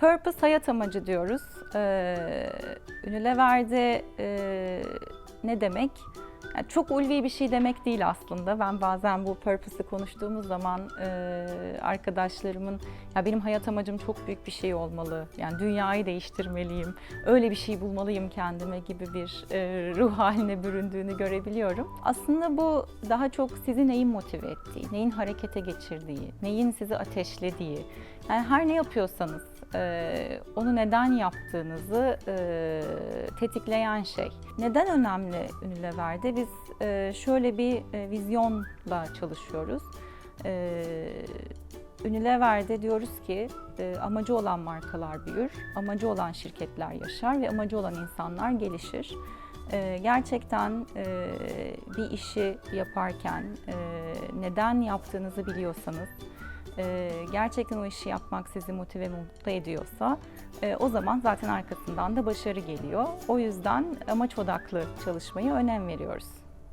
Purpose hayat amacı diyoruz. Ee, Unilever'de e, ne demek? Yani çok ulvi bir şey demek değil aslında. Ben bazen bu purpose'ı konuştuğumuz zaman e, arkadaşlarımın ya benim hayat amacım çok büyük bir şey olmalı. Yani dünyayı değiştirmeliyim. Öyle bir şey bulmalıyım kendime gibi bir e, ruh haline büründüğünü görebiliyorum. Aslında bu daha çok sizi neyin motive ettiği, neyin harekete geçirdiği, neyin sizi ateşlediği. Yani her ne yapıyorsanız e, onu neden yaptığınızı e, tetikleyen şey. Neden önemli Unilever'de? Biz e, şöyle bir e, vizyonla çalışıyoruz. E, Unilever'de diyoruz ki e, amacı olan markalar büyür, amacı olan şirketler yaşar ve amacı olan insanlar gelişir. E, gerçekten e, bir işi yaparken e, neden yaptığınızı biliyorsanız, e, gerçekten o işi yapmak sizi motive ve mutlu ediyorsa e, o zaman zaten arkasından da başarı geliyor. O yüzden amaç odaklı çalışmaya önem veriyoruz.